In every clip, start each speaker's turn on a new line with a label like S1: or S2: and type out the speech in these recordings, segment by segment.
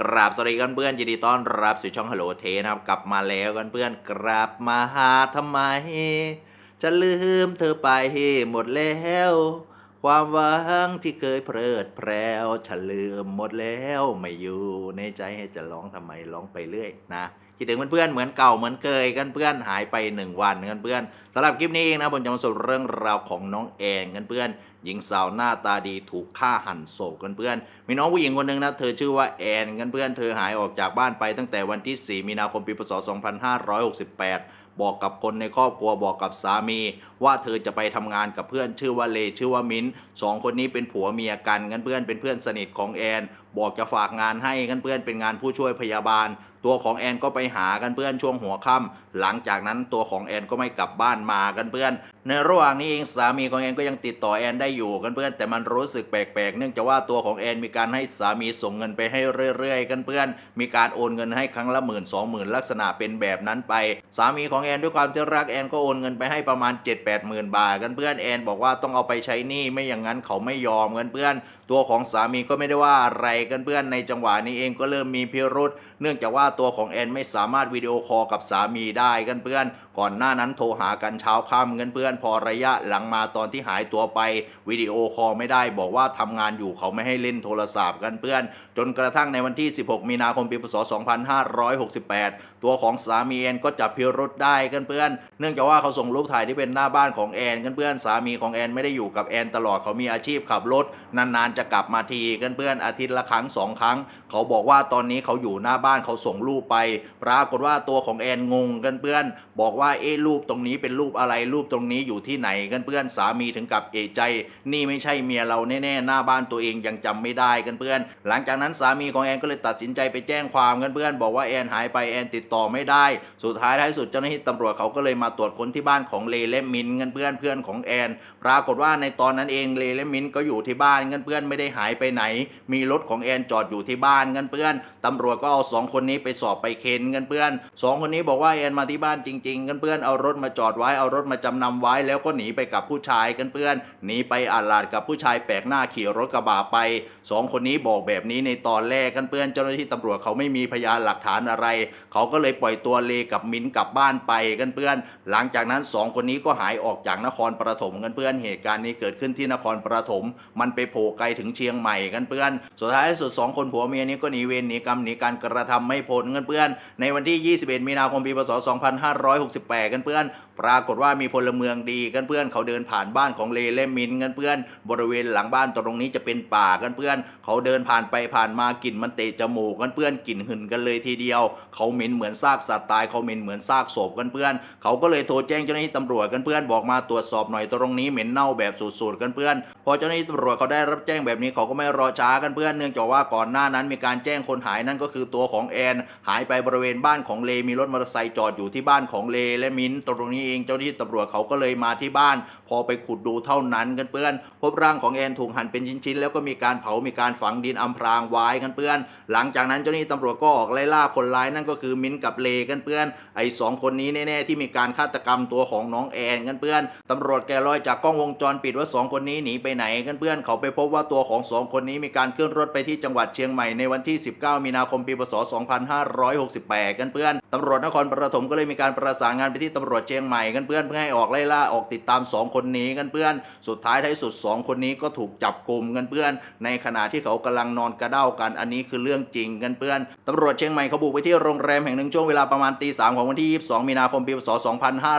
S1: กราบสวัสดีกันเพื่อนยินดีต้อนรับสู่ช่องฮัลโหลเทนะครับ กลับมาแล้วกันเพื่อนกราบมาหาทำไม จะลืมเธอไปหมดแล้ว ความหวังที่เคยเพลิดเพลวฉันลืมหมดแล้วไม่อยู่ในใจให้จะร้องทำไมร้องไปเรื่อยนะ คิดถึงเพื่อนๆเหมือนเก่าเหมือนเคยกันเพื่อนหายไปหนึ่งวันกันเพื่อนสำหรับคลิปนี้เองนะผมจะมาสรุปเรื่องราวของน้องแอนกันเพื่อนหญิงสาวหน้าตาดีถูกฆ่าหันศพกันเพื่อน มีน้องผู้หญิงคนหนึ่งนะเธอชื่อว่าแอนกันเพื่อนเธอหายออกจากบ้านไปตั้งแต่วันที่ 4 มีนาคมปีพศ 2568 บอกกับคนในครอบครัวบอกกับสามี ว่าเธอจะไปทำงานกับเพื่อนชื่อว่าเลชื่อว่ามิ้นสองคนนี้เป็นผัวเมียกันกันเพื่อนเป็นเพื่อนสนิทของแอน บอกจะฝากงานให้กันเพื่อนเป็นงานผู้ช่วยพยาบาล ตัวของแอนก็ไปหากันเพื่อนช่วงหัวค่ำหลังจากนั้นตัวของแอนก็ไม่กลับบ้านมากันเพื่อน ในระหว่างนี้เองสามีของแอนก็ยังติดต่อแอนได้อยู่กันเพื่อน แต่มันรู้สึกแปลกๆ เนื่องจากว่าตัวของแอนมีการให้สามีส่งเงินไปให้เรื่อยๆ กันเพื่อน มีการโอนเงินให้ครั้งละหมื่นสองหมื่นลักษณะเป็นแบบนั้นไป สามีของแอนด้วยความที่รักแอนก็โอนเงินไปให้ประมาณ7 8หมื่นบาทกันเพื่อนแอนบอกว่าต้องเอาไปใช้หนี้ไม่อย่างนั้นเขาไม่ยอมกันเพื่อนตัวของสามีก็ไม่ได้ว่าอะไรกันเพื่อนในจังหวะนี้เองก็เริ่มมีพิรุษเนื่องจากว่าตัวของแอนไม่สามารถวิดีโอคอลกับสามีได้กันเพื่อน ก่อนหน้านั้นโทรหากันเช้าค่ำกันเพื่อนพอระยะหลังมาตอนที่หายตัวไปวิดีโอคอลไม่ได้บอกว่าทำงานอยู่เขาไม่ให้เล่นโทรศัพท์กันเพื่อน จนกระทั่งในวันที่ 16 มีนาคมปีพศ 2568 ตัวของสามีแอนก็จับพิรุษได้กันเพื่อน เนื่องจากว่าเขาส่งรูปถ่ายที่เป็นหน้าบ้านของแอนกันเพื่อนสามีของแอนไม่ได้อยู่กับแอนตลอดเขามีอาชีพขับรถนานๆจะกลับมาทีกันเพื่อนอาทิตย์ละครั้งสองครั้ง เขาบอกว่าตอนนี้เขาอยู่หน้าบ้านเขาส่งรูปไป ปรากฏว่าตัวของแอนงงกันเพื่อน บอกว่า่าเอ๊ะรูปตรงนี้เป็นรูปอะไรรูปตรงนี้อยู่ที่ไหนกันเพื่อนสามีถึงกับเอะใจ นี่ไม่ใช่เมียเราแน่ๆหน้าบ้านตัวเองยังจำไม่ได้กันเพื่อน หลังจากนั้นสามีของแอนก็เลยตัดสินใจไปแจ้งความกันเพื่อน บอกว่าแอนหายไปแอนติดต่อไม่ได้ สุดท้ายท้ายสุดเจ้าหน้าที่ตำรวจเขาก็เลยมาตรวจค้นที่บ้านของเลและมินกันเพื่อนเพื่อนของแอนปรากฏว่าในตอนนั้นเองเลและมินก็อยู่ที่บ้านกันเพื่อนไม่ได้หายไปไหน มีรถของแอนจอดอยู่ที่บ้านกันเพื่อนตำรวจก็เอาสองคนนี้ไปสอบไปเค้นกันเพื่อนสองคนนี้บอกว่าแอนมาที่บ้านจริงๆกันเพื่อนเอารถมาจอดไว้เอารถมาจำนำไว้ แล้วก็หนีไปกับผู้ชายกันเพื่อนหนีไปอาลาดกับผู้ชายแปลกหน้าขี่รถกระบะไปสองคนนี้บอกแบบนี้ในตอนแรกกันเพื่อนเจ้าหน้าที่ตำรวจเขาไม่มีพยานหลักฐานอะไร เขาก็เลยปล่อยตัวเลกับมินกลับบ้านไปกันเพื่อน หลังจากนั้นสองคนนี้ก็หายออกจากนครปฐมกันเพื่อนเหตุการณ์นี้เกิดขึ้นที่นครปฐมมันไปโผล่ไกลถึงเชียงใหม่กันเพื่อน สุดท้ายสุดสองคนผัวเมียนี้ก็หนีเวรหนีกรรมหนีการกระทำไม่พ้นกันเพื่อน ในวันที่ 21 มีนาคมปีพศแปลกันเพื่อนปรากฏว่ามีพลเมืองดีกันเพื่อนเขาเดินผ่านบ้านของเลแลมินกันเพื่อนบริเวณหลังบ้านตรงนี้จะเป็นป่ากันเพื่อน เขาเดินผ่านไปผ่านมากลิ่นมันเตะจมูกกันเพื่อนกลิ่นหึ่นกันเลยทีเดียว เขาเหม็นเหมือนซากสัตว์ตายเขาเหม็นเหมือนซากศพกันเพื่อน เขาก็เลยโทรแจ้งเจ้าหน้าที่ตำรวจกันเพื่อนบอกมาตรวจสอบหน่อยตรงนี้เหม็นเน่าแบบสุดๆกันเพื่อนพอเจ้าหน้าที่ตำรวจเขาได้รับแจ้งแบบนี้เขาก็ไม่รอช้ากันเพื่อนเนื่องจากว่าก่อนหน้านั้นมีการแจ้งคนหายนั่นก็คือตัวของแอนหายไปบริเวณบ้านของเลมีรถมอเตอร์ไซค์จอดอยู่ที่บ้านของเลและมินตรงนี้เองเจ้าหน้าที่ตำรวจเขาก็เลยมาที่บ้านพอไปขุดดูเท่านั้นกันเพื่อน พบร่างของแอนถูกหั่นเป็นชิ้นๆแล้วก็มีการเผามีการฝังดินอำพรางไว้กันเพื่อน หลังจากนั้นเจ้าหน้าที่ตำรวจก็ออกไล่ล่าคนร้ายนั่นก็คือมิ้นกับเลกันเพื่อน ไอ้สองคนนี้แน่ๆที่มีการฆาตกรรมตัวของน้องแอนกันเพื่อนตำรวจแกะรอยจากกล้องวงจรปิดว่าสองคนนี้หนีไปไหนกันเพื่อนเขาไปพบว่าตัวของสองคนนี้มีการขึ้นรถไปที่จังหวัดเชียงใหม่ในวันที่ 19 มีนาคมปีพศ 2568 กันเพื่อนตำรวจนครปฐมก็เลยมีการประสานงานไปที่ตำรวจเชียงใหม่กันเพื่อนเพื่อให้ออกไล่ล่าออกติดตามสองคนนี้กันเพื่อน สุดท้ายท้ายสุดสองคนนี้ก็ถูกจับกลุ่มกันเพื่อน ในขณะที่เขากำลังนอนกระเด้ากัน อันนี้คือเรื่องจริงกันเพื่อนตำรวจเชียงใหม่เขาบุกไปที่โรงแรมแห่งหนึ่งช่วงเวลาประมาณตีสามของวันที่ 22 มีนาคมปีพศ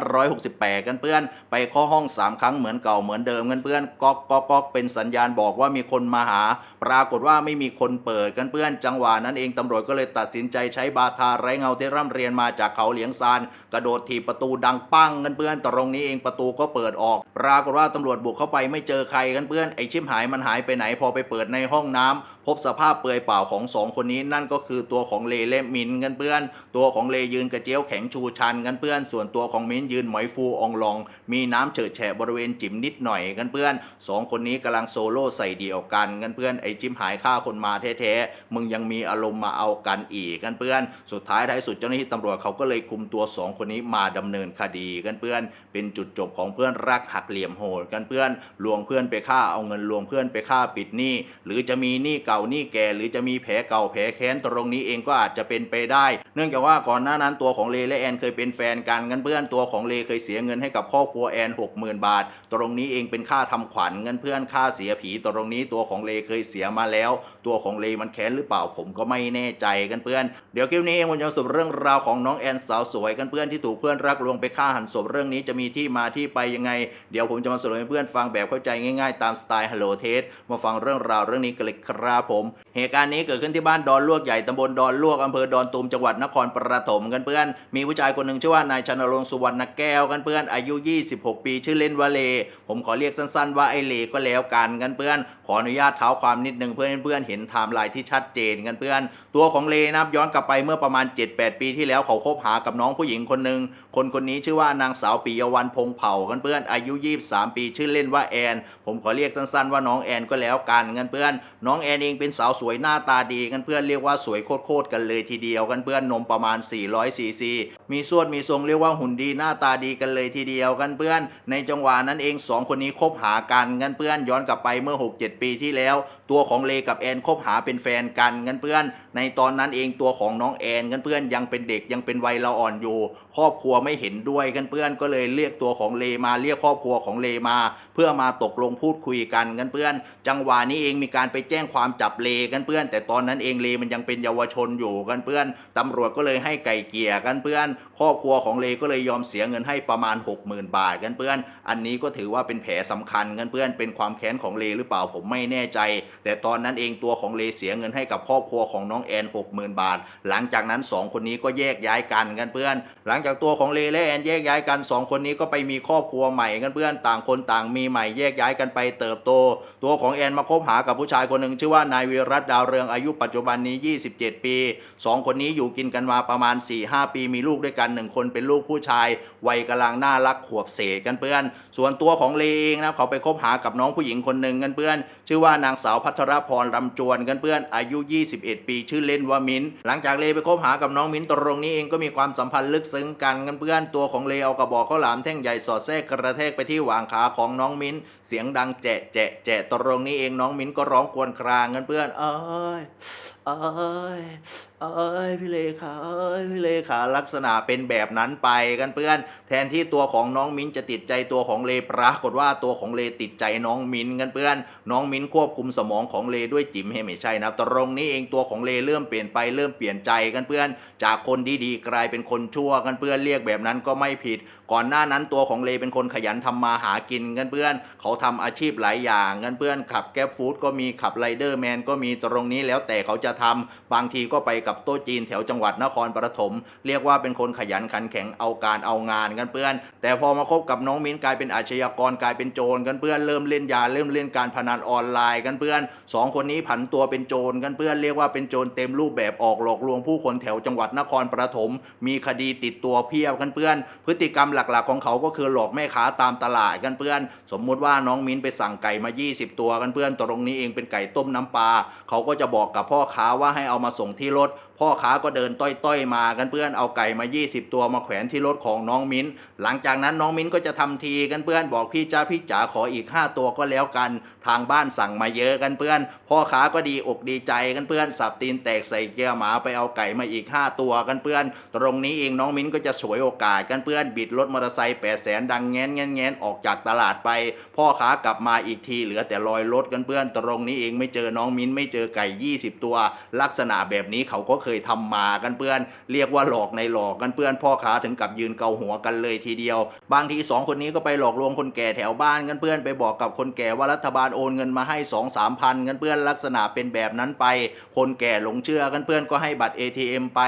S1: 2568 กันเพื่อน ไปเคาะห้อง 3 ครั้งเหมือนเก่าเหมือนเดิมกันเพื่อนก๊อกก๊อกก๊อกเป็นสัญญาณบอกว่ามีคนมาหา ปรากฏว่าไม่มีคนเปิดกันเพื่อน จังหวะนั้นเองตำรวจก็เลยตัดสินใจใช้บาทาไร้เงาที่ร่ำเรียนมาจากเขาเหลียงซานกระโดดถีบประตูดังปังกันเพื่อนตรงนี้เองประตูก็เปิดออกปรากฏว่าตำรวจบุกเข้าไปไม่เจอใครกันเพื่อนไอชิมหายมันหายไปไหนพอไปเปิดในห้องน้ำ พบสภาพเปลือยเปล่าของสองคนนี้นั่นก็คือตัวของเลและมินกันเพื่อน ตัวของเลยืนกระเจียวแข็งชูชันกันเพื่อน ส่วนตัวของมินยืนหมอยฟูอองลอง มีน้ำเฉิดแฉะบริเวณจิ๋มนิดหน่อยกันเพื่อนสองคนนี้กำลังโซโล่ใส่เดี่ยวกันกันเพื่อนไอจิมหายฆ่าคนมาแท้ๆมึงยังมีอารมณ์มาเอากันอีกกันเพื่อน สุดท้ายท้ายสุดเจ้าหน้าที่ตำรวจเขาก็เลยคุมตัวสองคนนี้มาดำเนินคดีกันเพื่อน เป็นจุดจบของเพื่อนรักหักเหลี่ยมโหดกันเพื่อนลวงเพื่อนไปฆ่าเอาเงินลวงเพื่อนไปฆ่าปิดหนี้หรือจะมีหนี้เก่าหนี้แก่หรือจะมีแผลเก่าแผลแค้นตรงนี้เองก็อาจจะเป็นไปได้ เนื่องจากว่าก่อนหน้านั้นตัวของเลและแอนเคยเป็นแฟนกันกันเพื่อนตัวของเลเคยเสียเงินให้กับครอบครัวแอน60,000 บาท ตรงนี้เองเป็นค่าทำขวัญเงินเพื่อนค่าเสียผีตรงนี้ตัวของเลเคยเสียมาแล้ว ตัวของเลมันแค้นหรือเปล่าผมก็ไม่แน่ใจกันเพื่อนเดี๋ยวคลิปนี้เองผมจะสรุปเรื่องราวของน้องแอนสาวสวยกันเพื่อนที่ถูกเพื่อนรักลวงไปฆ่าหันศพเรื่องนี้จะมีที่มาที่ไปยังไง เดี๋ยวผมจะมาสรุปให้เพื่อนฟังแบบเข้าใจง่าย ๆ ตามสไตล์ Hello t e s มาฟังเรื่องราวเรื่องนี้กันเลยครับผม เหตุการณ์นี้เกิดขึ้นที่บ้านดอนลวกใหญ่ตำบลดอนลวกอำเภอดอนตูมจังหวัดนครปฐมกันเพื่อน มีผู้ชายคนหนึ่งชื่อว่านายชนรงสุวรรณแก้วกันเพื่อนอายุ 26 ปีชื่อเล่นว่าเล ผมขอเรียกสั้นๆว่าไอเลก็แล้วกันกันเพื่อน ขออนุญาตเท้าความนิดนึงเพื่อนเพื่อนเห็นไทม์ไลน์ที่ชัดเจนกันเพื่อน ตัวของเลนับย้อนกลับไปเมื่อประมาณ 7-8 ปีที่แล้วเขาคบหากับน้องผู้หญิงคนหนึ่ง คนคนนี้ชื่อว่านางสาวปิยวันพงเผ่ากันเพื่อนอายุ 23 ปีชื่อเล่นว่าแอน ผมขอเรียกสั้นๆว่าน้องแอนก็แล้วกันกันเพื่อนน้องแอนเองเป็นสาวสวยหน้าตาดีกันเพื่อนเรียกว่าสวยโคตรๆกันเลยทีเดียวกันเพื่อนนมประมาณ 400ซีซีมีส่วนมีทรงเรียกว่าหุ่นดีหน้าตาดีกันเลยทีเดียวกันเพื่อน ในจังหวะนั้นเองสองคนนี้คบหากันกันเพื่อนย้อนกลับไปเมื่อ 6-7 ปีที่แล้ว ตัวของเลกับแอนคบหาเป็นแฟนกันกันเพื่อน ในตอนนั้นเองตัวของน้องแอนกันเพื่อนยังเป็นเด็กยังเป็นวัยละอ่อนอยู่ ครอบครัวไม่เห็นด้วยกันเพื่อนก็เลยเรียกตัวของเลมาเรียกครอบครัวของเลมา เพื่อมาตกลงพูดคุยกันกันเพื่อน จังหวะนี้เองมีการไปแจ้งความจับเลกันเพื่อน แต่ตอนนั้นเองเลมันยังเป็นเยาวชนอยู่กันเพื่อนตำรวจก็เลยให้ไก่เกี่ยกันเพื่อน ครอบครัวของเลก็เลยยอมเสียเงินให้ประมาณ 60,000 บาทกันเพื่อน อันนี้ก็ถือว่าเป็นแผลสำคัญกันเพื่อนเป็นความแค้นของเลหรือเปล่าผมไม่แน่ใจ แต่ตอนนั้นเองตัวของเลเสียเงินให้กับครอบครัวของน้องแอน60,000 บาท หลังจากนั้นสองคนนี้ก็แยกย้ายกันกันเพื่อน หลังจากตัวของเลและแอนแยกย้ายกันสองคนนี้ก็ไปมีครอบครัวใหม่กันเพื่อนต่างคนต่างมีใหม่แยกย้ายกันไปเติบโต ตัวของแอนมาคบหากับผู้ชายคนหนึ่งชื่อว่านายวีรัตดาวเรืองอายุปัจจุบันนี้ 27 ปีสองคนนี้อยู่กินกันมาประมาณ 4-5 ปีมีลูกด้วยกันหนึ่งคนเป็นลูกผู้ชายวัยกำลังน่ารักขวบเศษกันเพื่อน ส่วนตัวของเลเองนะเขาไปคบหากับน้องผู้หญิงคนหนึ่งกันเพื่อน ชื่อว่านางสาวพัทรพรรำจวนกันเพื่อนอายุ 21 ปี ชื่อเล่นว่ามิ้น หลังจากเลไปคบหากับน้องมิ้นตรงนี้เองก็มีความสัมพันธ์ลึกซึ้งกันกันเพื่อนเพื่อนตัวของเลเอากระบอกข้าวหลามแท่งใหญ่สอดแทรกกระแทกไปที่หว่างขาของน้องมิ้นเสียงดังแจะแจะแจะตรงนี้เองน้องมิ้นก็ร้องควญครางกันเพื่อนเอ้ยเอ้ยเอ้ยพี่เลขาเอ้ยพี่เลขาลักษณะเป็นแบบนั้นไปกันเพื่อน แทนที่ตัวของน้องมิ้นจะติดใจตัวของเลปรากฏว่าตัวของเลติดใจน้องมิ้นกันเพื่อน น้องมิ้นควบคุมสมองของเลด้วยจิ๋มให้ไม่ใช่นะตรงนี้เองตัวของเลเริ่มเปลี่ยนไปเริ่มเปลี่ยนใจกันเพื่อน จากคนดีๆกลายเป็นคนชั่วกันเพื่อนเรียกแบบนั้นก็ไม่ผิด ก่อนหน้านั้นตัวของเลเป็นคนขยันทำมาหากินกันเพื่อน เขาทำอาชีพหลายอย่างกันเพื่อนขับแก๊บฟู้ดก็มีขับไรเดอร์แมนก็มีตรงนี้แล้วแต่เขาจะทำบางทีก็ไปกับโต๊ะจีนแถวจังหวัดนครปฐมเรียกว่าเป็นคนขยันขันแข็งเอาการเอางานกันเพื่อน แต่พอมาคบกับน้องมิ้นกลายเป็นอาชญากรกลายเป็นโจรกันเพื่อนเริ่มเล่นยาเริ่มเล่นการพนันออนไลน์กันเพื่อนสองคนนี้ผันตัวเป็นโจรกันเพื่อนเรียกว่าเป็นโจรเต็มรูปแบบออกหลอกลวงผู้คนแถวจังหวัดนครปฐมมีคดีติดตัวเพียบกันเพื่อน พฤติกรรมหลักๆของเขาก็คือหลอกแม่ค้าตามตลาดกันเพื่อน สมมุติว่าน้องมิ้นไปสั่งไก่มา 20 ตัวกันเพื่อนตรงนี้เองเป็นไก่ต้มน้ำปลาเขาก็จะบอกกับพ่อค้าว่าให้เอามาส่งที่รถ พ่อค้าก็เดินต้อยๆมากันเพื่อนเอาไก่มา 20 ตัวมาแขวนที่รถของน้องมิ้น หลังจากนั้นน้องมิ้นก็จะทำทีกันเพื่อนบอกพี่จ้าพี่จ๋าขออีก 5 ตัวก็แล้วกัน ทางบ้านสั่งมาเยอะกันเพื่อน พ่อค้าก็ดีอกดีใจกันเพื่อนสับตีนแตกใส่เกียร์หมาไปเอาไก่มาอีก 5 ตัวกันเพื่อน ตรงนี้เองน้องมิ้นก็จะฉวยโอกาสกันเพื่อนบิดรถมอเตอร์ไซค์แปดแสนดังแง้นแง้นแง้นออกจากตลาดไป พ่อค้ากลับมาอีกทีเหลือแต่รอยรถกันเพื่อน ตรงนี้เองไม่เจอน้องมิ้นไม่เจอไก่ 20 ตัว ลักษณะแบบนี้เขาก็เคยทำมากันเพื่อน เรียกว่าหลอกในหลอกกันเพื่อนพ่อค้าถึงกับยืนเกาหัวกันเลยทีเดียว บางทีสองคนนี้ก็ไปหลอกลวงคนแก่แถวบ้านกันเพื่อนไปบอกกับคนแก่ว่ารัฐบาลโอนเงินมาให้2 3 0 0พันกันเพื่อนลักษณะเป็นแบบนั้นไป คนแก่หลงเชื่อกันเพื่อนก็ให้บัตร ATM ไป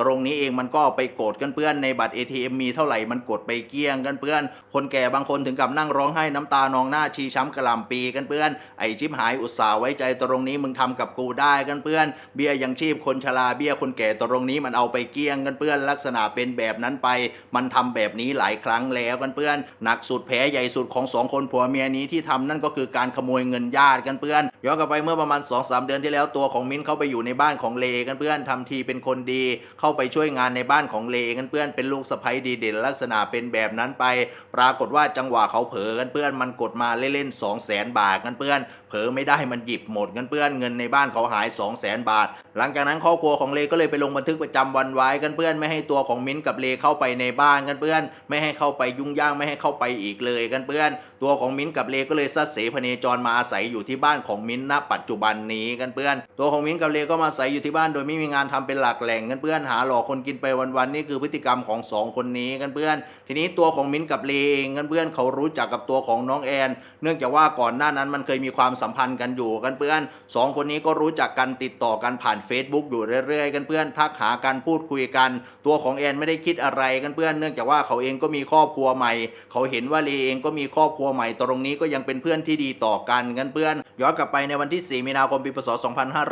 S1: ตรงนี้เองมันก็ไปโกดกันเพื่อนในบัตร ATM มีเท่าไหร่มันกดไปเกลี้ยงกันเพื่อน คนแก่บางคนถึงกับนั่งร้องไห้น้ำตานองหน้าชีช้ำกระลำปีกันเพื่อนไอชิบหายอุตส่าห์ไว้ใจตรงนี้มึงทำกับกูได้กันเพื่อน เบี้ยยังชีพคนชราเบี้ยคนแก่ตรงนี้มันเอาไปเกลี้ยงกันเพื่อนลักษณะเป็นแบบนั้นไป มันทำแบบนี้หลายครั้งแล้วกันเพื่อนหนักสุดแผลใหญ่สุดของสองคนผัวเมียนี้ที่ทำนั่นก็คือการขโมยเงินญาติกันเพื่อนย้อนกลับไปเมื่อประมาณ2อสเดือนที่แล้วตัวของมิ้นเข้าไปอยู่ในบ้านของเลกันเพื่อนทำทีเป็นคนดี เข้าไปช่วยงานในบ้านของเลกันเพื่อนเป็นลูกสะใภ้ดีเด่นลักษณะเป็นแบบนั้นไป ปรากฏว่าจังหวะเขาเผลอกันเพื่อนมันกดมาเล่นๆ2 0 0 0 0 0บาทกันเพื่อน ผผลอไม่ได้มันหยิบหมดเงินเพื่อนเงินในบ้านเขาหาย2 0 0แสนบาท หลังจากนั้นครอบครัวของเลก็เลยไปลงบันทึกประจำวันไว้กันเพื่อนไม่ให้ตัวของมิ้นกับเลเข้าไปในบ้านกันเพื่อน ไม่ให้เข้าไปยุ่งยากไม่ให้เข้าไปอีกเลยกันเพื่อน ตัวของมิ้นกับเลก็เลยซัดเสพเนจรมาอาศัยอยู่ที่บ้านของมิ้นณปัจจุบันนี้กันเพื่อน ตัวของมิ้นกับเลก็มาอาศัยอยู่ที่บ้านโดยไม่มีงานทำเป็นหลักแหล่งกันเพื่อนหาหลอกคนกินไปวันๆนี่คือพฤติกรรมของสองคนนี้กันเพื่อน ทีนี้ตัวของมิ้นกับเลเองกันเพื่อนเขารู้จักกับตัวของน้องแอน เนื่องจากว่าก่อนหน้านั้นมันเคยมีความสัมพันธ์กันอยู่กันเพื่อนสองคนนี้ก็รู้จักกันติดต่อกันผ่าน Facebook อยู่เรื่อยๆ กันเพื่อนทักหากันพูดคุยกัน ตัวของแอนไม่ได้คิดอะไรกันเพื่อน เนื่องจากว่าเขาเองก็มีครอบครัวใหม่ เขาเห็นว่าเลเองก็มีครอบครัวใหม่ตรงนี้ก็ยังเป็นเพื่อนที่ดีต่อกันกันเพื่อน ย้อนกลับไปในวันที่ 4 มีนาคมปีพศ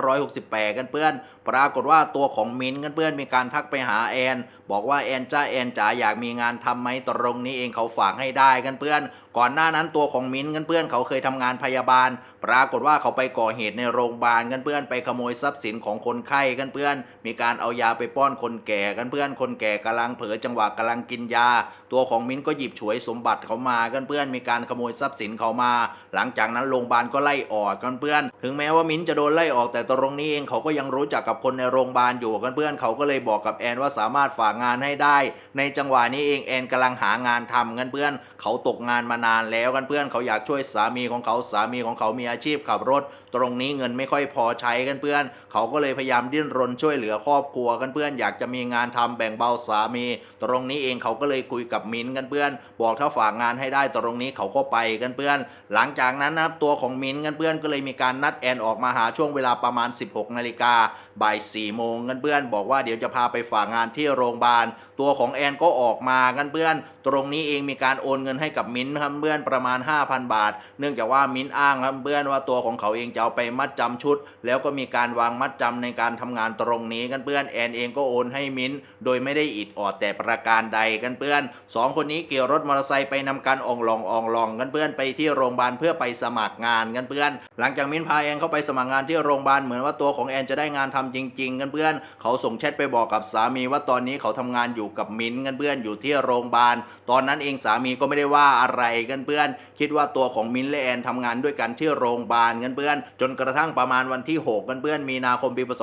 S1: 2568 กันเพื่อนปรากฏว่าตัวของมิ้นกันเพื่อนมีการทักไปหาแอน บอกว่าแอนจ้าแอนจ๋าอยากมีงานทำไหมตรงนี้เองเขาฝากให้ได้กันเพื่อน ก่อนหน้านั้นตัวของมิ้นกันเพื่อนเขาเคยทำงานพยาบาล ปรากฏว่าเขาไปก่อเหตุในโรงพยาบาลกันเพื่อนไปขโมยทรัพย์สินของคนไข้กันเพื่อน มีการเอายาไปป้อนคนแก่กันเพื่อน คนแก่กำลังเผลอจังหวะกำลังกินยา ตัวของมิ้นก็หยิบฉวยสมบัติเขามากันเพื่อน มีการขโมยทรัพย์สินเขามา หลังจากนั้นโรงพยาบาลก็ไล่ออกกันเพื่อน ถึงแม้ว่ามิ้นจะโดนไล่ออกแต่ตรงนี้เองเขาก็ยังรู้จักกับคนในโรงพยาบาลอยู่กันเพื่อนเขาก็เลยบอกกับแอนว่าสามารถฝากงานให้ได้ ในจังหวะนี้เองแอนกำลังหางานทำกันเพื่อนเขาตกงานมานานแล้วกันเพื่อนเขาอยากช่วยสามีของเขาสามีของเขามีอาชีพขับรถ ตรงนี้เงินไม่ค่อยพอใช้กันเพื่อน เขาก็เลยพยายามดิ้นรนช่วยเหลือครอบครัวกันเพื่อนอยากจะมีงานทำแบ่งเบาสามี ตรงนี้เองเขาก็เลยคุยกับมิ้นกันเพื่อน บอกถ้าฝากงานให้ได้ตรงนี้เขาก็ไปกันเพื่อน หลังจากนั้นนะครับตัวของมิ้นกันเพื่อนก็เลยมีการนัดแอนออกมาหาช่วงเวลาประมาณ 16นาฬิกาบ่ายสี่โมงเงินเพื่อนบอกว่าเดี๋ยวจะพาไปฝากงานที่โรงพยาบาล ตัวของแอนก็ออกมากันเพื่อน ตรงนี้เองมีการโอนเงินให้กับมิ้นท์ครับเพื่อนประมาณ 5,000 บาท เนื่องจากว่ามิ้นท์อ้างครับเพื่อนว่าตัวของเขาเองจะเอาไปมัดจำชุด แล้วก็มีการวางมัดจำในการทำงานตรงนี้กันเพื่อนแอนเองก็โอนให้มิ้นท์โดยไม่ได้อิดออดแต่ประการใดกันเพื่อนสองคนนี้เกี่ยวรถมอเตอร์ไซค์ไปนำการอองลองอองลองกันเพื่อนไปที่โรงพยาบาลเพื่อไปสมัครงานกันเพื่อน หลังจากมิ้นท์พาแอนเข้าไปสมัครงานที่โรงพยาบาลเหมือนว่าตัวของแอนจะได้งานทำจริง ๆ กันเพื่อน เขาส่งแชทไปบอกกับสามีว่าตอนนี้เขาทำงานอยู่กับมิ้นท์กันเพื่อนอยู่ที่โรงพยาบาล ตอนนั้นเองสามีก็ไม่ได้ว่าอะไรกันเพื่อน คิดว่าตัวของมิ้นท์และแอนทำงานด้วยกันที่โรงพยาบาลกันเพื่อน จนกระทั่งประมาณวันที่ 6 กันเพื่อนมีนาคมปีพศ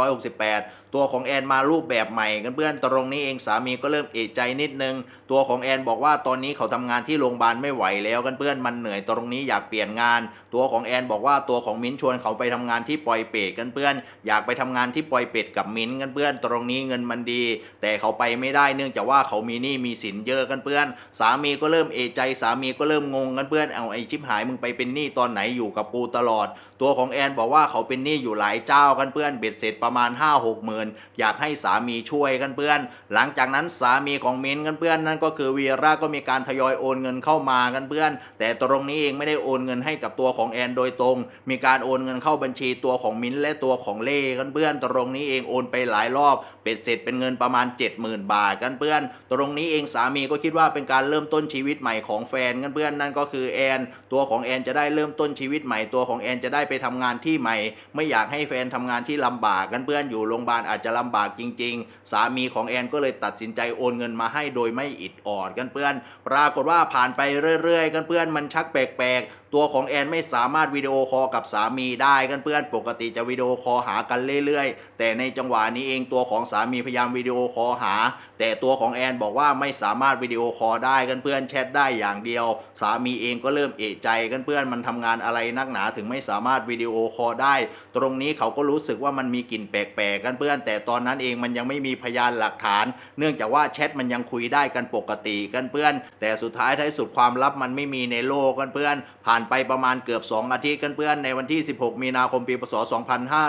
S1: 2568 ตัวของแอนมารูปแบบใหม่กันเพื่อนตรงนี้เองสามีก็เริ่มเอะใจนิดนึง ตัวของแอนบอกว่าตอนนี้เขาทำงานที่โรงพยาบาลไม่ไหวแล้วกันเพื่อนมันเหนื่อยตรงนี้อยากเปลี่ยนงาน ตัวของแอนบอกว่าตัวของมิ้นชวนเขาไปทำงานที่ปอยเปตกันเพื่อน อยากไปทำงานที่ปอยเปตกับมิ้นกันเพื่อน ตรงนี้เงินมันดี แต่เขาไปไม่ได้เนื่องจากว่าเขามีหนี้มีสินเยอะกันเพื่อน สามีก็เริ่มเอะใจสามีก็เริ่มงงกันเพื่อนเอาไอ้ชิบหายมึงไปเป็นหนี้ตอนไหนอยู่กับกูตลอด ตัวของแอนบอกว่าเขาเป็นหนี้อยู่หลายเจ้ากันเพื่อนเบ็ดเสร็จประมาณ 5 6หมื่นอยากให้สามีช่วยกันเพื่อน หลังจากนั้นสามีของมิ้นกันเพื่อนนั่นก็คือวีระก็มีการทยอยโอนเงินเข้ามากันเพื่อน แต่ตรงนี้เองไม่ได้โอนเงินให้กับตัวของแอนโดยตรง มีการโอนเงินเข้าบัญชีตัวของมิ้นและตัวของเล่กันเพื่อน ตรงนี้เองโอนไปหลายรอบเป็ดเสร็จเป็นเงินประมาณ 70,000 บาทกันเพื่อน ตรงนี้เองสามีก็คิดว่าเป็นการเริ่มต้นชีวิตใหม่ของแฟนกันเพื่อนนั่นก็คือแอน ตัวของแอนจะได้เริ่มต้นชีวิตใหม่ตัวของแอนจะได้ไปทำงานที่ใหม่ ไม่อยากให้แฟนทำงานที่ลำบากกันเพื่อนอยู่โรงพยาบาลอาจจะลำบากจริง ๆ สามีของแอนก็เลยตัดสินใจโอนเงินมาให้โดยไม่อิดออดกันเพื่อน ปรากฏว่าผ่านไปเรื่อยๆ กันเพื่อนมันชักแปลกๆ ตัวของแอนไม่สามารถวิดีโอคอลกับสามีได้กันเพื่อนปกติจะวิดีโอคอลหากันเรื่อยๆ แต่ในจังหวะนี้เองตัวของสามีพยายามวิดีโอคอลหา แต่ตัวของแอนบอกว่าไม่สามารถวิดีโอคอลได้กันเพื่อนแชทได้อย่างเดียว สามีเองก็เริ่มเอะใจกันเพื่อนมันทำงานอะไรนักหนาถึงไม่สามารถวิดีโอคอลได้ ตรงนี้เขาก็รู้สึกว่ามันมีกลิ่นแปลกๆกันเพื่อน แต่ตอนนั้นเองมันยังไม่มีพยานหลักฐาน เนื่องจากว่าแชทมันยังคุยได้กันปกติกันเพื่อน แต่สุดท้ายท้ายสุดความลับมันไม่มีในโลกกันเพื่อน ผ่านไปประมาณเกือบ 2 อาทิตย์กันเพื่อน ในวันที่ 16 มีนาคมปีพศ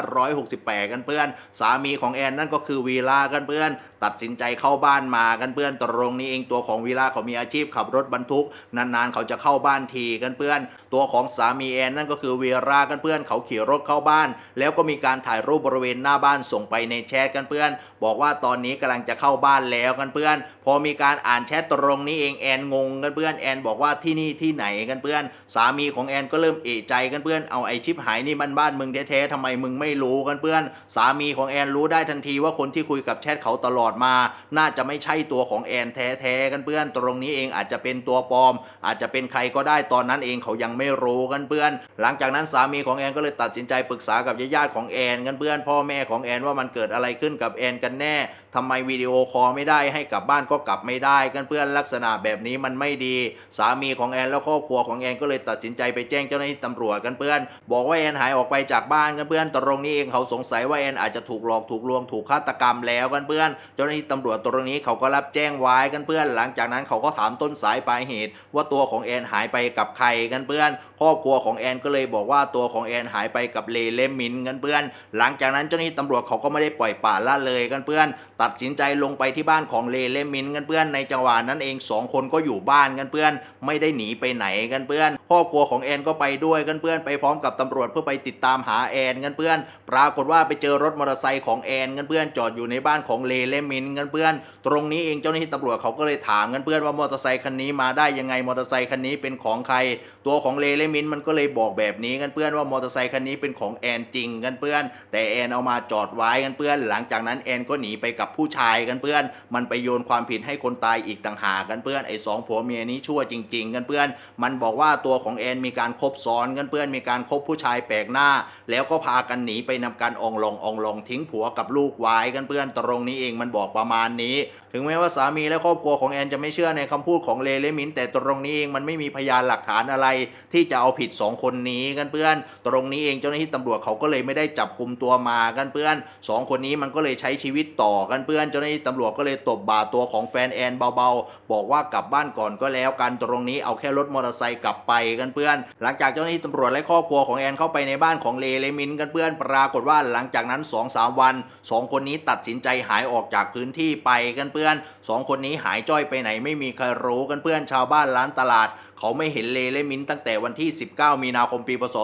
S1: 2568 กันเพื่อน สามีของแอนนั่นก็คือวีลากันเพื่อน ตัดสินใจเข้าบ้านมากันเพื่อนตรงนี้เองตัวของวีระเขามีอาชีพขับรถบรรทุกนานๆเขาจะเข้าบ้านทีกันเพื่อน ตัวของสามีแอนนั่นก็คือวีรากันเพื่อนเขาขี่รถเข้าบ้าน แล้วก็มีการถ่ายรูปบริเวณหน้าบ้านส่งไปในแชทกันเพื่อน บอกว่าตอนนี้กำลังจะเข้าบ้านแล้วกันเพื่อน พอมีการอ่านแชทตรงนี้เองแอนงงกันเพื่อนแอนบอกว่าที่นี่ที่ไหนกันเพื่อน สามีของแอนก็เริ่มเอะใจกันเพื่อนเอาไอชิปหายนี่มันบ้านมึงแท้ๆทำไมมึงไม่รู้กันเพื่อน สามีของแอนรู้ได้ทันทีว่าคนที่คุยกับแชทเขาตลอดมา น่าจะไม่ใช่ตัวของแอนแท้ๆกันเพื่อน ตรงนี้เองอาจจะเป็นตัวปลอม อาจจะเป็นใครก็ได้ตอนนั้นเองเขายังไม่รู้กันเพื่อน หลังจากนั้นสามีของแอนก็เลยตัดสินใจปรึกษากับญาติๆของแอนกันเพื่อนพ่อแม่ของแอนว่ามันเกิดอะไรขึ้นกับแอนกันแน่ ทำไมวิดีโอคอลไม่ได้ให้กลับบ้านก็กลับไม่ได้กันเพื่อนลักษณะแบบนี้มันไม่ดี สามีของแอนและครอบครัวของแอนก็เลยตัดสินใจไปแจ้งเจ้าหน้าที่ตำรวจกันเพื่อน บอกว่าแอนหายออกไปจากบ้านกันเพื่อนตรงนี้เองเขาสงสัยว่าแอนอาจจะถูกหลอกถูกลวงถูกฆาตกรรมแล้วกันเพื่อน เจ้าหน้าที่ตำรวจตรงนี้เขาก็รับแจ้งไว้กันเพื่อน หลังจากนั้นเขาก็ถามต้นสายปลายเหตุ ว่าตัวของแอนหายไปกับใครกันเพื่อนครอบครัวของแอนก็เลยบอกว่าตัวของแอนหายไปกับเลเลมินกันเพื่อน หลังจากนั้นเจ้าหน้าที่ตำรวจเขาก็ไม่ได้ปล่อยป่าละเลยกันเพื่อน ตัดสินใจลงไปที่บ้านของเลเลมินกันเพื่อนในจังหวะนั้นเองสองคนก็อยู่บ้านกันเพื่อน ไม่ได้หนีไปไหนกันเพื่อนครอบครัวของแอนก็ไปด้วยกันเพื่อนไปพร้อมกับตำรวจเพื่อไปติดตามหาแอนกันเพื่อน ปรากฏว่าไปเจอรถมอเตอร์ไซค์ของแอนกันเพื่อนจอดอยู่ในบ้านของเลเลมินกันเพื่อน ตรงนี้เองเจ้าหน้าที่ตำรวจเขาก็เลยถามกันเพื่อนว่ามอเตอร์ไซค์คันนี้มาได้ยังไงมอเตอร์ไซค์คันนี้เป็นของใคร ตัวของเลเลมินมันก็เลยบอกแบบนี้กันเพื่อนว่ามอเตอร์ไซค์คันนี้เป็นของแอนจริงกันเพื่อน แต่แอนเอามาจอดไว้กันเพื่อน หลังจากนั้นแอนก็หนีไปกับผู้ชายกันเพื่อน มันไปโยนความผิดให้คนตายอีกต่างหากกันเพื่อนไอ้สองผัวเมียนี้ชั่วจริง ๆ กันเพื่อน มันบอกว่าตัวของแอนมีการคบซ้อนกันเพื่อนมีการคบผู้ชายแปลกหน้า แล้วก็พากันหนีไปนำการองลงองลงทิ้งผัวกับลูกไว้กันเพื่อนตรงนี้เองมันบอกประมาณนี้ ถึงแม้ว่าสามีและครอบครัวของแอนจะไม่เชื่อในคำพูดของเลเลมิน แต่ตรงนี้เองมันไม่มีพยานหลักฐานอะไร ที่จะเอาผิดสองคนนี้กันเพื่อน ตรงนี้เองเจ้าหน้าที่ตำรวจเขาก็เลยไม่ได้จับกลุ่มตัวมากันเพื่อนสองคนนี้มันก็เลยใช้ชีวิตต่อกันเพื่อน เจ้าหน้าที่ตำรวจก็เลยตบบ่าตัวของแฟนแอนเบาๆ บอกว่ากลับบ้านก่อนก็แล้วกันตรงนี้เอาแค่รถมอเตอร์ไซค์กลับไปกันเพื่อน หลังจากเจ้าหน้าที่ตำรวจและครอบครัวของแอนเข้าไปในบ้านของเลเลมินกันเพื่อนปรากฏว่าหลังจากนั้น2อสวันสองคนนี้ตัดสินใจหายออกจากพื้นที่ไปกันเพื่อนสองคนนี้หายจ้อยไปไหนไม่มีใครรู้กันเพื่อนชาวบ้านร้านตลาด เขาไม่เห็นเลเลมินตั้งแต่วันที่ 19 มีนาคมปีพศ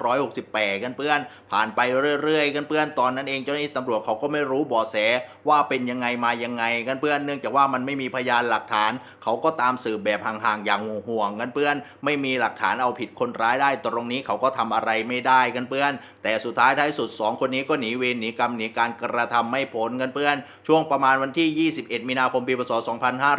S1: 2568 กันเพื่อน ผ่านไปเรื่อยๆ กันเพื่อนตอนนั้นเองเจ้าหน้าที่ตำรวจเขาก็ไม่รู้เบาะแสว่าเป็นยังไงมายังไงกันเพื่อนเนื่องจากว่ามันไม่มีพยานหลักฐาน เขาก็ตามสืบแบบห่างๆอย่างห่วงๆกันเพื่อน ไม่มีหลักฐานเอาผิดคนร้ายได้ ตรงนี้เขาก็ทำอะไรไม่ได้กันเพื่อน แต่สุดท้ายท้ายสุด 2 คนนี้ก็หนีเวรหนีกรรมหนีการกระทำไม่พ้นกันเพื่อน ช่วงประมาณวันที่ 21 มีนาคมปีพศ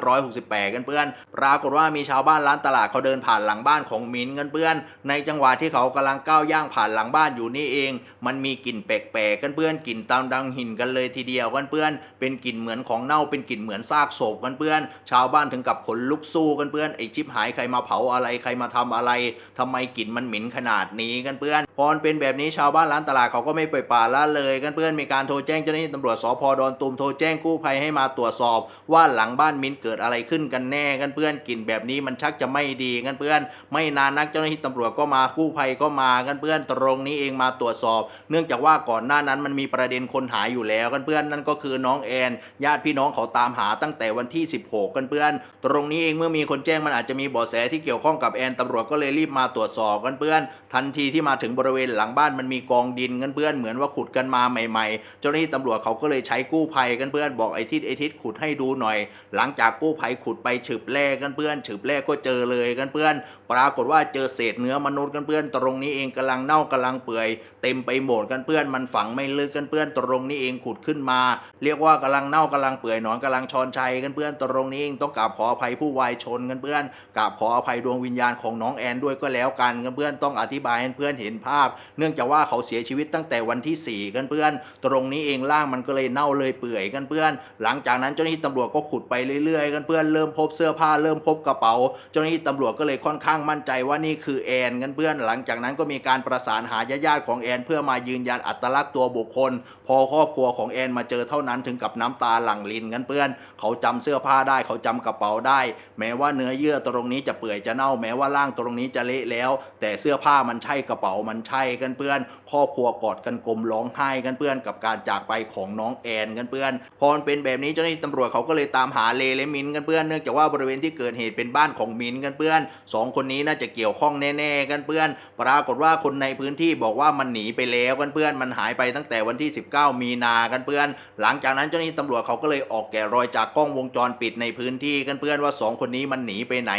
S1: 2568 กันเพื่อน ปรากฏว่ามีชาวบ้านร้านตลาดเขาเดินผ่านหลังบ้านของมินกันเพื่อน ในจังหวะที่เขากำลังก้าวย่างผ่านหลังบ้านอยู่นี่เอง มันมีกลิ่นแปลกๆกันเพื่อนกลิ่นตามดังหินกันเลยทีเดียวกันเพื่อน เป็นกลิ่นเหมือนของเน่าเป็นกลิ่นเหมือนซากศพกันเพื่อน ชาวบ้านถึงกับขนลุกสู้กันเพื่อนไอชิบหายใครมาเผาอะไรใครมาทำอะไรทำไมกลิ่นมันเหม็นขนาดนี้กันเพื่อนพอนเป็นแบบนี้ชาวบ้านร้านตลาดเขาก็ไม่ปล่อยปละละเลยกันเพื่อนมีการโทรแจ้งเจ้าหน้าที่ตำรวจสพดอนตุมโทรแจ้งกู้ภัยให้มาตรวจสอบ ว่าหลังบ้านมินเกิดอะไรขึ้นกันแน่กันเพื่อนกลิ่นแบบนี้มันชักจะไม่ไม่ดีกันเพื่อน ไม่นานนักเจ้าหน้าที่ตำรวจก็มากู้ภัยก็มากันเพื่อนตรงนี้เองมาตรวจสอบ เนื่องจากว่าก่อนหน้านั้นมันมีประเด็นคนหายอยู่แล้วกันเพื่อนนั่นก็คือน้องแอนญาติพี่น้องเขาตามหาตั้งแต่วันที่ 16 กันเพื่อน ตรงนี้เองเมื่อมีคนแจ้งมันอาจจะมีเบาะแสที่เกี่ยวข้องกับแอนตำรวจก็เลยรีบมาตรวจสอบกันเพื่อน ทันทีที่มาถึงบริเวณหลังบ้านมันมีกองดินกันเพื่อนเหมือนว่าขุดกันมาใหม่ๆ เจ้าหน้าที่ตำรวจเขาก็เลยใช้กู้ภัยกันเพื่อนบอกไอทิศไอทิศขุดให้ดูหน่อย หลังจากกู้ภัยขุดไปฉึบแรกกันเพื่อนฉึบแรกก็เจอเลยยกันเพื่อน ปรากฏว่าเจอเศษเนื้อมนุษย์กันเพื่อน ตรงนี้เองกำลังเน่ากำลังเปื่อย เต็มไปหมดกันเพื่อนมันฝังไม่ลึกกันเพื่อนตรงนี้เองขุดขึ้นมา เรียกว่ากำลังเน่ากำลังเปื่อยหนอนกำลังชอนชัยกันเพื่อนตรงนี้เองต้องกราบขออภัยผู้วายชนกันเพื่อนกราบขออภัยดวงวิญญาณของน้องแอนด้วยก็แล้วกันกันเพื่อนต้องอธิบายให้เพื่อนเห็นภาพ เนื่องจากว่าเขาเสียชีวิตตั้งแต่วันที่ 4 กันเพื่อน ตรงนี้เองร่างมันก็เลยเน่าเลยเปื่อยกันเพื่อน หลังจากนั้นเจ้าหน้าที่ตำรวจก็ขุดไปเรื่อยๆ กันเพื่อนเริ่มพบเสื้อผ้าเริ่มพบกระเป๋า เจ้าหน้าที่ตำรวจก็เลยค่อนข้างมั่นใจว่านี่คือแอนกันเพื่อน หลังจากนั้นก็มีการประสานหาญาติของแอนเพื่อมายืนยันอัตลักษณ์ตัวบุคคล พอครอบครัวของแอนมาเจอเท่านั้นถึงกับน้ำตาหลั่งลินกันเพื่อน เขาจำเสื้อผ้าได้เขาจำกระเป๋าได้ แม้ว่าเนื้อเยื่อตรงนี้จะเปื่อยจะเน่าแม้ว่าร่างตรงนี้จะเละแล้ว แต่เสื้อผ้ามันใช่กระเป๋ามันใช่กันเพื่อนครอบครัวกอดกันกลมร้องไห้กันเพื่อนกับการจากไปของน้องแอนกันเพื่อนพอเป็นแบบนี้เจ้าหน้าที่ตำรวจเขาก็เลยตามหาเลและมินกันเพื่อนเนื่องจากว่าบริเวณที่เกิดเหตุเป็นบ้านของมินกันเพื่อนสองคนนี้น่าจะเกี่ยวข้องแน่ๆกันเพื่อน ปรากฏว่าคนในพื้นที่บอกว่ามันหนีนีไปแล้วกันเพื่อนมันหายไปตั้งแต่วันที่ 19 มีนากันเพื่อน หลังจากนั้นเจ้าหน้าที่ตำรวจเขาก็เลยออกแกะรอยจากกล้องวงจรปิดในพื้นที่กันเพื่อนว่า 2 คนนี้มันหนีไปไหน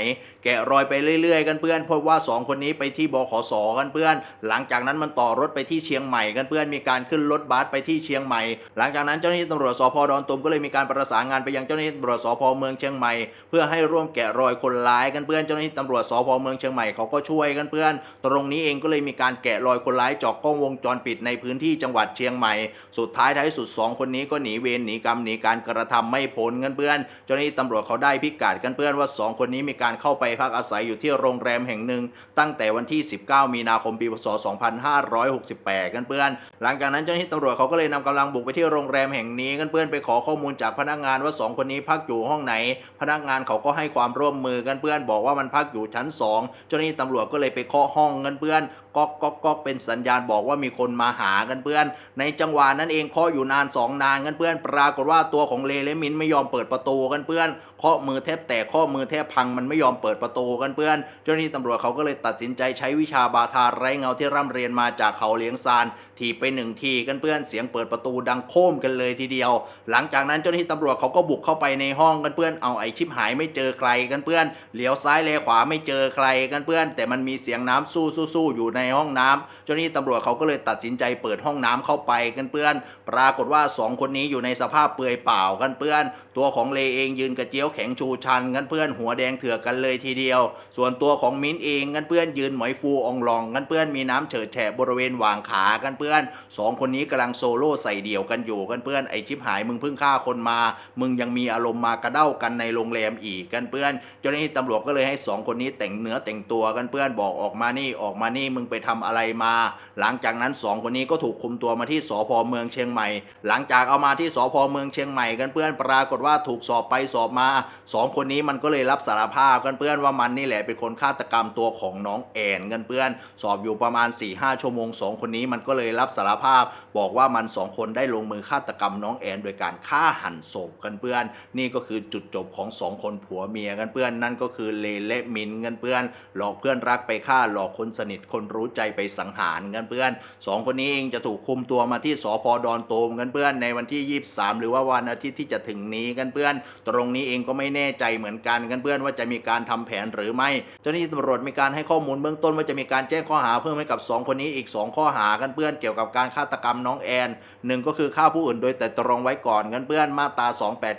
S1: แกะรอยไปเรื่อยๆ กันเพื่อนพราะว่า 2 คนนี้ไปที่บขสกันเพื่อน หลังจากนั้นมันต่อรถไปที่เชียงใหม่กันเพื่อนมีการขึ้นรถบัสไปที่เชียงใหม่ หลังจากนั้นเจ้าหน้าที่ตำรวจสพดอนตุมก็เลยมีการประสานงานไปยังเจ้าหน้าที่ตำรวจสพเมืองเชียงใหม่ เพื่อให้ร่วมแกะรอยคนร้ายกันเพื่อนเจ้าหน้าที่ตำรวจสพเมืองเชียงใหม่เขาก็ช่วยกันเพื่อน ตรงนี้เองก็เลยมีการแกะรอยคนร้ายจากกล้องวงจรปิดในพื้นที่จังหวัดเชียงใหม่ สุดท้ายท้ายสุดสองคนนี้ก็หนีเวรหนีกรรมหนีการกระทำไม่พ้นกันเพื่อนเจ้าหน้าที่ตำรวจเขาได้พิกัดกันเพื่อนว่าสองคนนี้มีการเข้าไปพักอาศัยอยู่ที่โรงแรมแห่งหนึ่ง ตั้งแต่วันที่ 19 มีนาคมปีพศ 2568 กันเพื่อน หลังจากนั้นเจ้าหน้าที่ตำรวจเขาก็เลยนำกำลังบุกไปที่โรงแรมแห่งนี้กันเพื่อนไปขอข้อมูลจากพนักงานว่าสองคนนี้พักอยู่ห้องไหน พนักงานเขาก็ให้ความร่วมมือกันเพื่อน บอกว่ามันพักอยู่ชั้น 2 เจ้าหน้าที่ตำรวจก็เลยไปเคาะห้องกันเพื่อนก๊อกก๊อกก๊อกเป็นสัญญาณบอกว่ามีคนมาหากันเพื่อน ในจังหวะนั้นเองเคาะอยู่นานสองนานกันเพื่อน ปรากฏว่าตัวของเลเลมินไม่ยอมเปิดประตูกันเพื่อน เคาะมือแทบแตกเคาะมือแทบพังมันไม่ยอมเปิดประตูกันเพื่อน เจ้าหน้าที่ตำรวจเขาก็เลยตัดสินใจใช้วิชาบาทาไร้เงาที่ร่ำเรียนมาจากเขาเลี้ยงซานทีไปหนึ่งทีกันเพื่อนเสียงเปิดประตูดังโค้มกันเลยทีเดียว หลังจากนั้นเจ้าหน้าที่ตำรวจเขาก็บุกเข้าไปในห้องกันเพื่อนเอาไอชิปหายไม่เจอใครกันเพื่อนเหลียวซ้ายเลขวาไม่เจอใครกันเพื่อน แต่มันมีเสียงน้ำสู้สู้สู้อยู่ในห้องน้ำเจ้าหน้าที่ตำรวจเขาก็เลยตัดสินใจเปิดห้องน้ำเข้าไปกันเพื่อน ปรากฏว่าสองคนนี้อยู่ในสภาพเปลือยเปล่ากันเพื่อน ตัวของเลเองยืนกระเจียวแข็งชูชันกันเพื่อนหัวแดงเถือกกันเลยทีเดียว ส่วนตัวของมิ้นเองกันเพื่อนยืนหมอยฟูองลองกันเพื่อนมีน้ำเฉิดแฉะบริเวณหว่างขากันเพื่อนสองคนนี้กำลังโซโล่ใส่เดี่ยวกันอยู่กันเพื่อนไอชิบหายมึงเพิ่งฆ่าคนมา มึงยังมีอารมณ์มากระเด้ากันในโรงแรมอีกกันเพื่อนเจ้าหน้าที่ตำรวจก็เลยให้สองคนนี้แต่งเนื้อแต่งตัวกันเพื่อนบอกออกมานี่ออกมานี่มึงไปทำอะไรมา หลังจากนั้นสองคนนี้ก็ถูกคุมตัวมาที่สพเมืองเชียงใหม่ หลังจากเอามาที่สพเมืองเชียงใหม่กันเพื่อนปรากฏว่าถูกสอบไปสอบมาสองคนนี้มันก็เลยรับสารภาพกันเพื่อนว่ามันนี่แหละเป็นคนฆาตกรรมตัวของน้องแอนกันเพื่อน สอบอยู่ประมาณ4ี่ห้าชั่วโมงสองคนนี้มันก็เลยรับสารภาพ บอกว่ามันสองคนได้ลงมือฆาตกรรมน้องแอนโดยการฆ่าหันศพกันเพื่อน นี่ก็คือจุดจบของสองคนผัวเมียกันเพื่อนนั่นก็คือเลและมินกันเพื่อน หลอกเพื่อนรักไปฆ่าหลอกคนสนิทคนรู้ใจไปสังหารกันเพื่อนสองคนนี้เองจะถูกคุมตัวมาที่สพดอนโตมกันเพื่อนในวันที่ 23 หรือว่าวันอาทิตย์ที่จะถึงนี้กันเพื่อน ตรงนี้เองก็ไม่แน่ใจเหมือนกันกันเพื่อนว่าจะมีการทำแผนหรือไม่ เจ้าหน้าที่ตำรวจมีการให้ข้อมูลเบื้องต้นว่าจะมีการแจ้งข้อหาเพิ่มให้กับ 2 คนนี้อีก 2 ข้อหากันเพื่อนเกี่ยวกับการฆาตกรรมน้องแอน หนึ่งก็คือฆ่าผู้อื่นโดยแต่ตรองไว้ก่อนกันเพื่อนมาตรา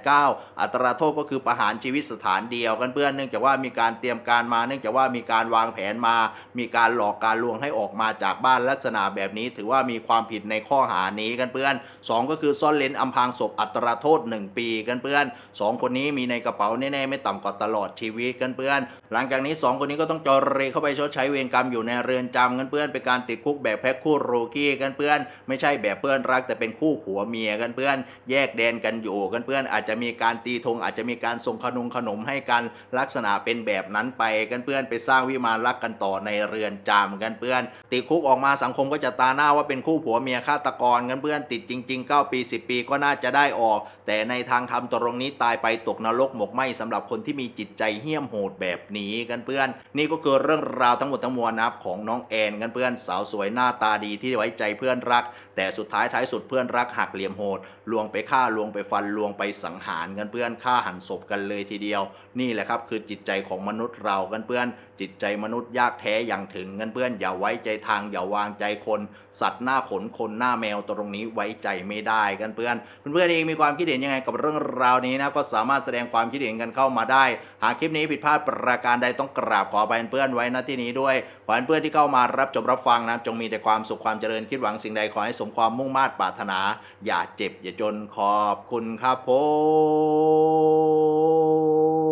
S1: 289 อัตราโทษก็คือประหารชีวิตสถานเดียวกันเพื่อนเนื่องจากว่ามีการเตรียมการมา เนื่องจากว่ามีการวางแผนมา มีการหลอกการลวงให้ออกมาจากบ้านลักษณะแบบนี้ ถือว่ามีความผิดในข้อหานี้กันเพื่อนสองก็คือซ่อนเลนอำพรางศพอัตราโทษ 1 ปีกันเพื่อนสองคนนี้มีในกระเป๋าแน่ๆไม่ต่ำกว่าตลอดชีวิตกันเพื่อน หลังจากนี้ 2 คนนี้ก็ต้องจอเรเข้าไปชดใช้เวรกรรมอยู่ในเรือนจำกันเพื่อนเป็นการติดคุกแบบแพ็คคู่โรกี้กันเพื่อน ไม่ใช่แบบเพื่อนรักแต่เป็นคู่ผัวเมียกันเพื่อน แยกแดนกันอยู่กันเพื่อนอาจจะมีการตีธงอาจจะมีการส่งขนมขนมให้กันลักษณะเป็นแบบนั้นไปกันเพื่อนไปสร้างวิมานรักกันต่อในเรือนจำกันเพื่อน ติดคุกออกมาสังคมก็จะตาหน้าว่าเป็นคู่ผัวเมียฆาตกรกันเพื่อนติดจริง ๆ 9 ปี 10 ปีก็น่าจะได้ออก แต่ในทางธรรมตรงนี้ตายไปตกนรกหมกไหมสำหรับคนที่มีจิตใจเหี้ยมโหดแบบนี้กันเพื่อน นี่ก็คือเรื่องราวทั้งหมดทั้งมวลนับของน้องแอนกันเพื่อนสาวสวยหน้าตาดีที่ไว้ใจเพื่อนรัก แต่สุดท้ายท้ายสุดเพื่อนรักหักเหลี่ยมโหดลวงไปฆ่าลวงไปฟันลวงไปสังหารกันเพื่อนฆ่าหันศพกันเลยทีเดียว นี่แหละครับคือจิตใจของมนุษย์เรากันเพื่อน จิตใจมนุษย์ยากแท้อย่างถึงกันเพื่อนอย่าไว้ใจทางอย่าวางใจคน สัตว์หน้าขนคนหน้าแมวตรงนี้ไว้ใจไม่ได้กันเพื่อนเพื่อนๆเองมีความคิดเห็นยังไงกับเรื่องราวนี้นะก็สามารถแสดงความคิดเห็นกันเข้ามาได้ หากคลิปนี้ผิดพลาดประการใดต้องกราบขออภัยเพื่อนไว้ณที่นี้ด้วยขอให้เพื่อนที่เข้ามารับชมรับฟังนะจงมีแต่ความสุขความเจริญคิดหวังสิ่งใดขอให้สมความมุ่งมา่ปรารถนา อย่าเจ็บอย่าจนขอบคุณครับผ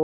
S1: ม